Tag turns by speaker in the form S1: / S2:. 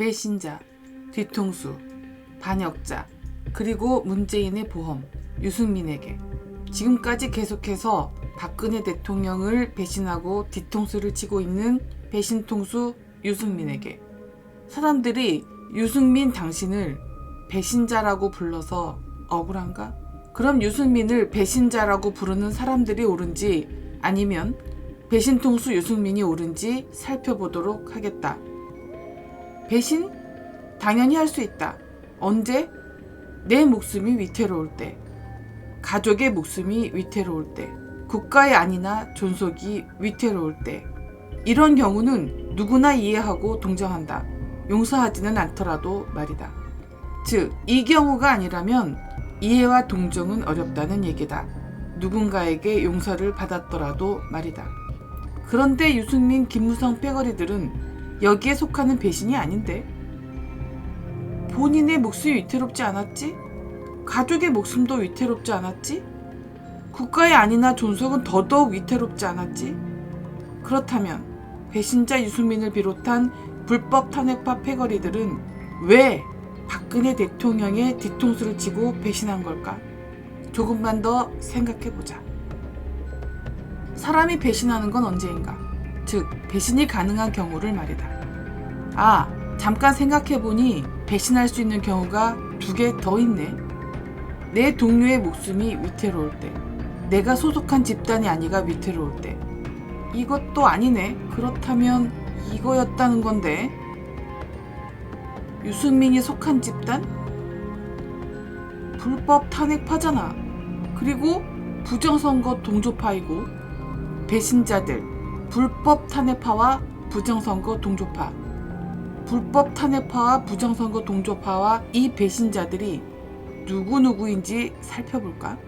S1: 배신자, 뒤통수, 반역자, 그리고 문재인의 보험, 유승민에게 지금까지 계속해서 박근혜 대통령을 배신하고 뒤통수를 치고 있는 배신통수 유승민에게 사람들이 유승민 당신을 배신자라고 불러서 억울한가? 그럼 유승민을 배신자라고 부르는 사람들이 옳은지 아니면 배신통수 유승민이 옳은지 살펴보도록 하겠다. 배신? 당연히 할 수 있다. 언제? 내 목숨이 위태로울 때. 가족의 목숨이 위태로울 때. 국가의 안이나 존속이 위태로울 때. 이런 경우는 누구나 이해하고 동정한다. 용서하지는 않더라도 말이다. 즉, 이 경우가 아니라면 이해와 동정은 어렵다는 얘기다. 누군가에게 용서를 받았더라도 말이다. 그런데 유승민, 김무성 패거리들은 여기에 속하는 배신이 아닌데? 본인의 목숨이 위태롭지 않았지? 가족의 목숨도 위태롭지 않았지? 국가의 안이나 존속은 더더욱 위태롭지 않았지? 그렇다면 배신자 유승민을 비롯한 불법 탄핵파 패거리들은 왜 박근혜 대통령의 뒤통수를 치고 배신한 걸까? 조금만 더 생각해보자. 사람이 배신하는 건 언제인가? 즉, 배신이 가능한 경우를 말이다. 아, 잠깐 생각해보니 배신할 수 있는 경우가 두 개 더 있네. 내 동료의 목숨이 위태로울 때, 내가 소속한 집단이 아니가 위태로울 때. 이것도 아니네. 그렇다면 이거였다는 건데. 유승민이 속한 집단? 불법 탄핵파잖아. 그리고 부정선거 동조파이고 배신자들, 불법 탄핵파와 부정선거 동조파. 불법 탄핵파와 부정선거 동조파와 이 배신자들이 누구누구인지 살펴볼까?